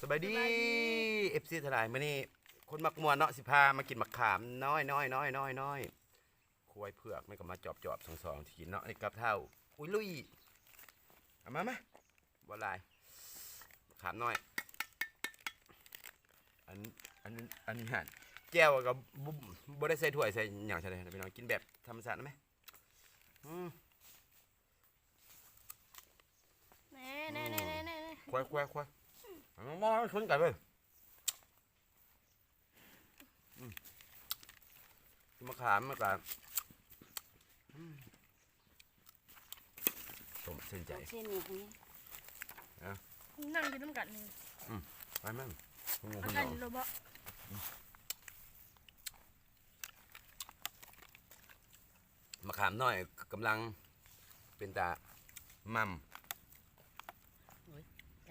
สบายดีเอฟซีทลายมื้อนี้คนมักมวนเนาะสิพามากินมะขามน้อยน้อยน้อยน้อยน้อยควายเผือกไม่ก็มาจอบจอบสองสองทีเนาะนี่กับเท่า อุ้ยลุยเอามาไหมบ่ลายมะขามน้อย อันอันอันนี้หันแก้วกับบ่บ่ได้ใส่ถ้วยใส่หยังใช่ไหมพี่น้องกินแบบธรรมชาตินะไหมอืมแน่แน่แน่แน่แน่แน่ควายควายควาย เอามาชนกันเลยอืมมะขามมะขามอืมต้มเส้นใจเส้นนี้นี่นั่งกินน้ำกัดนี่ไปมั่งคุณหมูอาคุณการน้องโรบอมะขามน้อยกำลังเป็นตามัมจ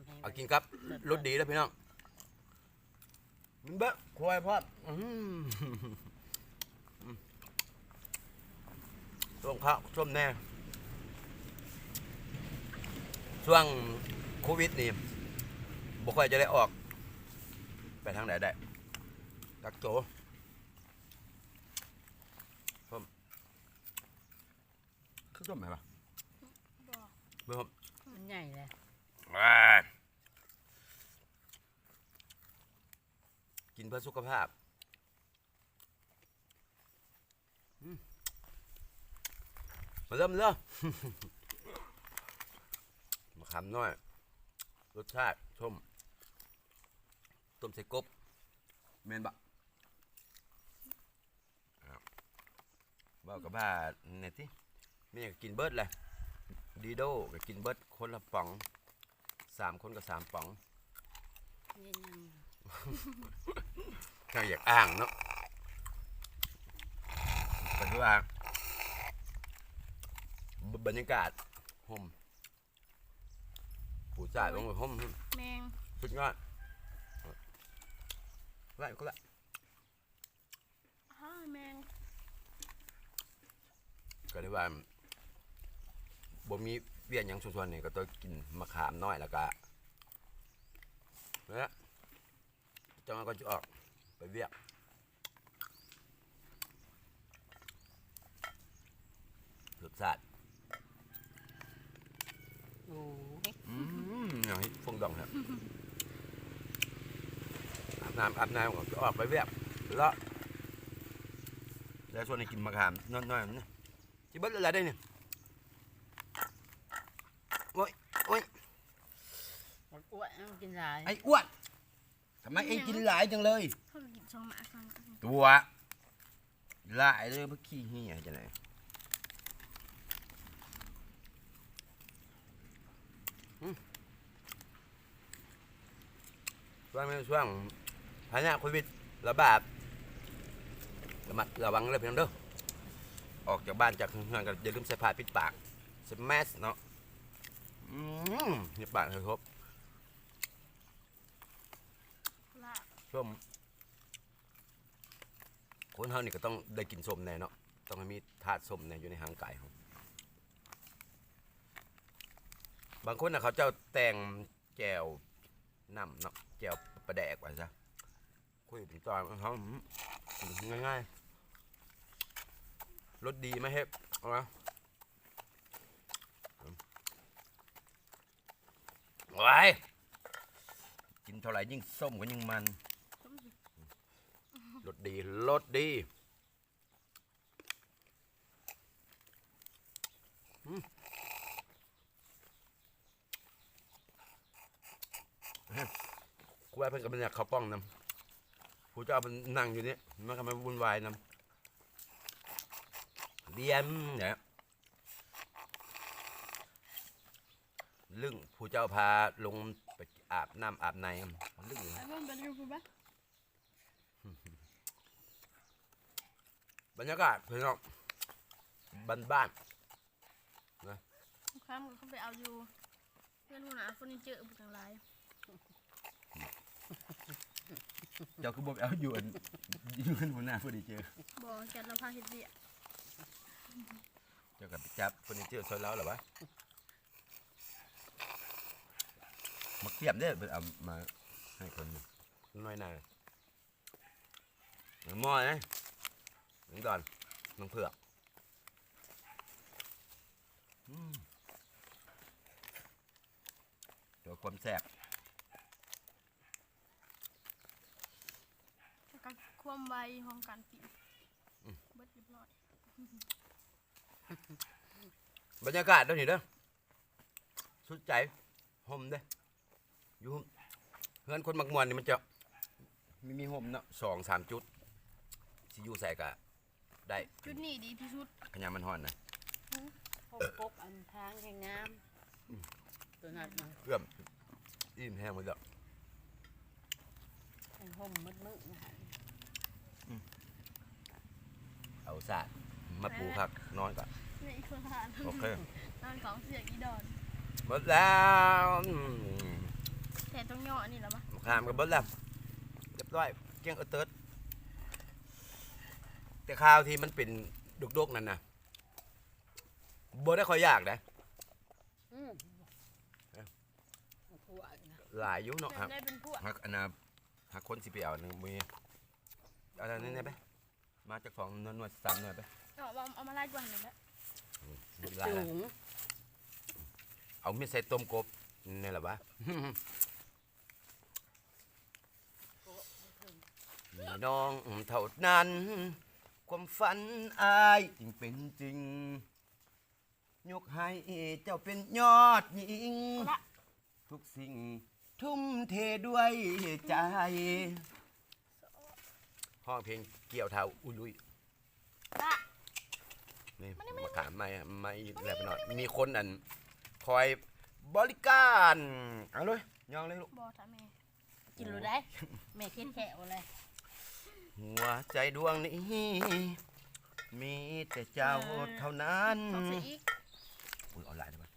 ำให้เอากินครับรสดีแล้วพี่น้องมันเบ้อควายพอดอืมอืมช่วงข้าวช่วงแน่ ช่วงโควิดนี่บ่ค่อยจะได้ออก ไปทางไหนได้กักโจเพิ่มคือต้มไหมปะบอเพิ่มมันใหญ่เลย อ่า กินเพื่อสุขภาพอืมมาเริ่มเลยมะขามน้อย รสชาติชมต้มใส่กบเมนบะอ้าวบอกกับบ้าเนี่ยที่ไม่อยากกินเบิร์ดเลยดีโดก็กินเบิร์ดคนละป๋องสามคนกับสามป๋องเย็นยัง ข้างอยากอ้างเนาะเป็นว่าบบรรยากาศห่มผู้จ่ายลงไปห่มแมงสุดยอดไล่ก็ละฮ่าแมงก็ได้ว่าบ่มีเวียนหยังส่วนๆนี่ก็ต้องกินมะขามน้อยแล้วก็เนี่ย จังหวะก็จะออกไปเวียกรสชาติโอ้ยอืมอย่างนี้ฟงดองครับอาบน้ำอาบน้ำก่อนจะออกไปเวียบแล้วแล้วส่วนนี้กินมะขามน้อยๆนี่จิเบิ้ลอะไรได้เนี่ยโอ้ยโอ้ยมันอ้วนมันกินหลายไอ้อ้วนทำไมเองกินหลายจังเลยเขากินสองหมาสองหมาตัวหลายเลยเมื่อกี้เฮียจะไหนอืมช่วงนี้ช่วงพายุโควิดระบาดระมัดระวังเลยเพียงเด้อออกจากบ้านจากเฮือนกันอย่าลืมใส่ผ้าปิดปากใส่แมสเนาะอืมนี่ปากให้ครบ ละ ส้มคนเฮานี่ก็ต้องได้กินส้มแน่เนาะต้องให้มีธาตุส้มแน่อยู่ในห่างกายเขาบางคนน่ะเขาเจ้าแต่งแจวน้ำเนาะแจวปลาแดกไว้ซะคุยถึงตอนเขาง่ายๆรสดีไหมเฮ็บเอามาไว้ายกินเท่าไหร่ยิ่งส้มก็ยิ่งมัน รสดีรสดีอืมเฮ้ยครูไอ้เพิ่นก็เป็นอยากเขาวป้องนำผู้เจ้าเป็นนั่งอยู่นี่มันก็มาวุ่นวายนำเดียมเนี่ยลึ่งผู้เจ้าพาลงไปอาบน้ำอาบในลึ่งอ้เพิ่มไปดูกูปะ บรรยากาศพี่น้องบ้านบ้านข้ามเขาไปเอาอยู่เพื่อนหัวหน้าเฟอร์นิเจอร์บุกทางไรๆเจ้าคือบอกเอาอยู่อันอยู่กันหัวหน้าพอดีเจอบอกจัดเราพาเห็ดเดียเจ้ากับจับเฟอร์นิเจอร์ซอยแล้วเหรอวะมาเทียบเนี่ยเอามาให้คนหนึ่งน้อยหนาหม้อนะห นึ่งดอนน้องเผือกอืมตัวความแซ่บแล้วก็ความไวของการปีนเบิดเรียบร้อยบรรยากาศด้วยนี่เด้อสุดใจห่มเด้ออยู่เฮือนคนมักมวนนี่มันจะมีมีห่มเนาะสองสามจุดสิอยู่ใส่กะ ได้จุดนี้ดีที่สุดขยามมันห่อนนะพบกบอันทางแห่งงามตัวนั้นมันเอื้อมอิ่มแห้งหมดแล้วเป็นห่มมืดมืดๆนะฮะเอาสาดมาปูพักนอนก่อนนี่คือทานโอเคนอนของเสียอีดอนหมดแล้วอืมแต่ต้องย่ออันนี้แล้วปะมะขามกับเบิดแล้วเรียบร้อยเกี้ยงเออเติร์ด แต่ข้าวที่มันเป็นดกๆนั่นนะบ่ได้ค่อยยากนะอืมเอ้าหัวนะหลายอยู่เนาะครับได้เป็นพวกหักอันน่ะหักคนสิไปเอาหนึ่งมีเอาอันนี้ได้ไหมมาจากของนวลนวลสามหน่วยไปเอาเอาเอามาไล่กว่าหนึ่งแล้วหลายสูแล้วงเอามีดใส่ต้มกบนี่แหละวะมีน้องเท่านั้น ความฝันอายจริงเป็นจริง ยกให้เจ้าเป็นยอดหญิง ทุกสิ่งทุ่มเทด้วยใจ ห้องเพลงเกี่ยวเท้าอุลุยละนี่มาถามไม่ไม่แล้วไปหน่อยมีคนอันคอยบริการเอาเลยยองเลยลูกบอถามแม่กินรู้ได้แม่คิดแขวเลย หัวใจดวงนี้ มีแต่เจ้าเท่านั้นต้องเสียอีกอุ้ยออนไลน์ได้ปะ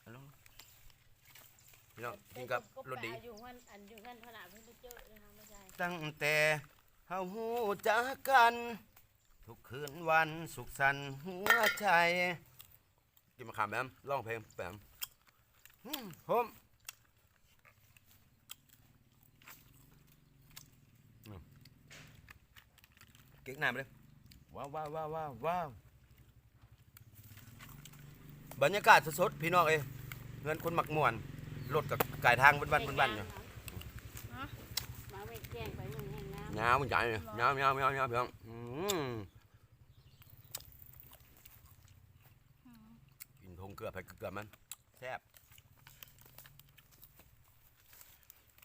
เอาลงพี่น้องกินกับรถดีอยู่กันอันอยู่กันขนาดเพิ่งไปเจอเลยนะไม่ใช่ตั้งแต่เฮาหูจักกัน ทุกคืนวันสุขสันต์หัวใจ กินมาขามแบมร้องเพลงแบมอืมโฮม เก๊กหน้าไปเลยว้าวว้าวว้าวว้าวว้าวบรรยากาศสดๆพี่น้องเอ้ยเงินคนมักม่วนรถกับกายทางบนบ้านบนบ้านอยู่มาไม่แจ้งไปมึงแห่งงามยาวมันใหญ่เลยยาวยาวยาวยาวพี่น้องอืมอืมกินทงเกลือไปเกลือมันแซ่บ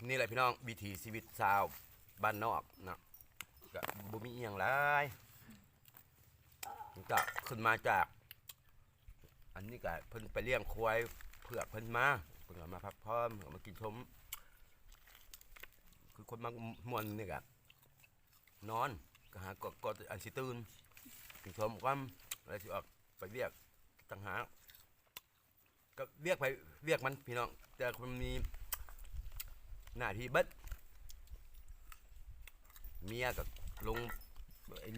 นี่แหละพี่น้องวิถีชีวิตชาวบ้านนอกนะ ก็บ่มีอีหยังหลายก็ขึ้นมาจาก อันนี้ก็เพิ่นไปเลี้ยงควายเผือกเพิ่นมาเพิ่นก็มาพักผ่อนเพิ่นก็มากินชม คือคนมามวนนี่ก็นอนก็หาก็ก็อันสิตื่นกินชมกันอะไรสิออกไปเรียกต่างหากก็เรียกไปเรียกมันพี่น้อง แต่คนมีหน้าที่เบิดเมียกับ ลุง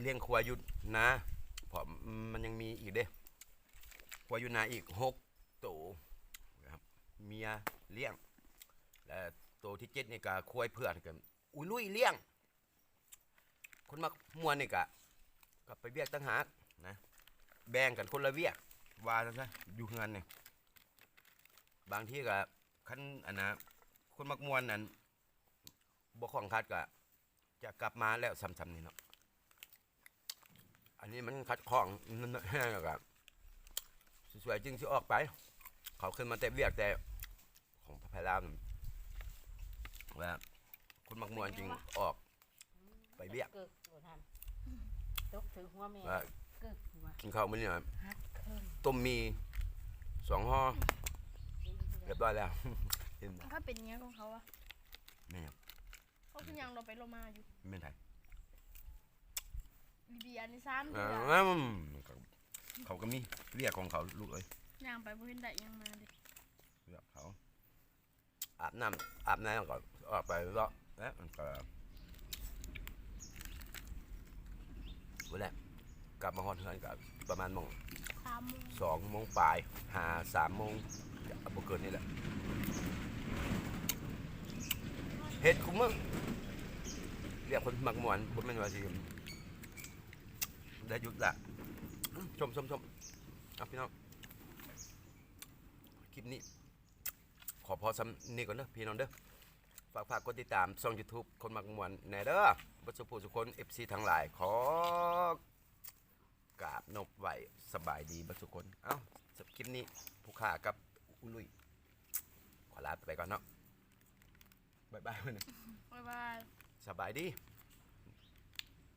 เลี้ยงควายอยุดนะเพราะมันยังมีอีกเด้ควายอยุนาอีกหกตัวนะครับเมียเลี้ยงและตัวที่เจ็ดนี่ก็ควายเพื่อนกันอุ้ยลุยเลี้ยง คนมักมวนนี่ก็ก็ไปเวียกตั้งหากนะแบ่งกันคนละเวียกว่าจังซะอยู่เฮือนนี่ยบางที่ก็คันอันนะคนมักมวนนั้นบ่ของคัดก็ จะกลับมาแล้วซ้ำๆนี่เนาะอันนี้มันคัดของนั่นแห้งกับสวยๆจึงสิออกไป เขาขึ้นมาแต่เวียกแต่ของพระพายรามว่าคนมักมวนจริงออกไปเวียกเกิกบ่ทันตกถึงหัวแม่ว่าเกิกหัวกินข้าวมื้อนี้หน่อยฮักเพิ่มต้มมีสองห่อเรียบร้อยแล้วเห็นบ่ถ้าเป็นอย่างนี้ของเขาอะแม่ครับ เขาคือยังเราไปโรมาอยู่แม่นไทยลิเบียนี่ซ้ำอ่เดือาเขาก็มีเรียกของเขาลูกเอ้ยย่างไปบ่เห็นได้ยังมาดิเรียกเขาอาบน้ำอาบน้ำก่อนออกไปแล้วแล้วมันก็วันแหละกลับมาฮอดเฮือนกับประมาณโมงสามโมงสองโมงปลายหาสามโมงจะบ่เกินนี่แหละ เฮ็ดคุ้มมึงเรียกคนมักมวนบ่แม่นว่าสิได้หยุดละชมชมชมเอาพี่น้องคลิปนี้ ขอพอสำนี่ก่อนเด้อพี่น้องเด้อฝากฝากกดติดตามช่อง YouTube คนมักมวนแน่เด้อบัสุผู้สุคน FC ทั้งหลาย ขอกราบนบไหวสบายดีบัสุคน เอ้าสำหรับคลิปนี้ผู้ข่ากับอุลุยขอลาไปก่อนเนาะ บ๊ายบายวันนี้บ๊ายบาย สบายดี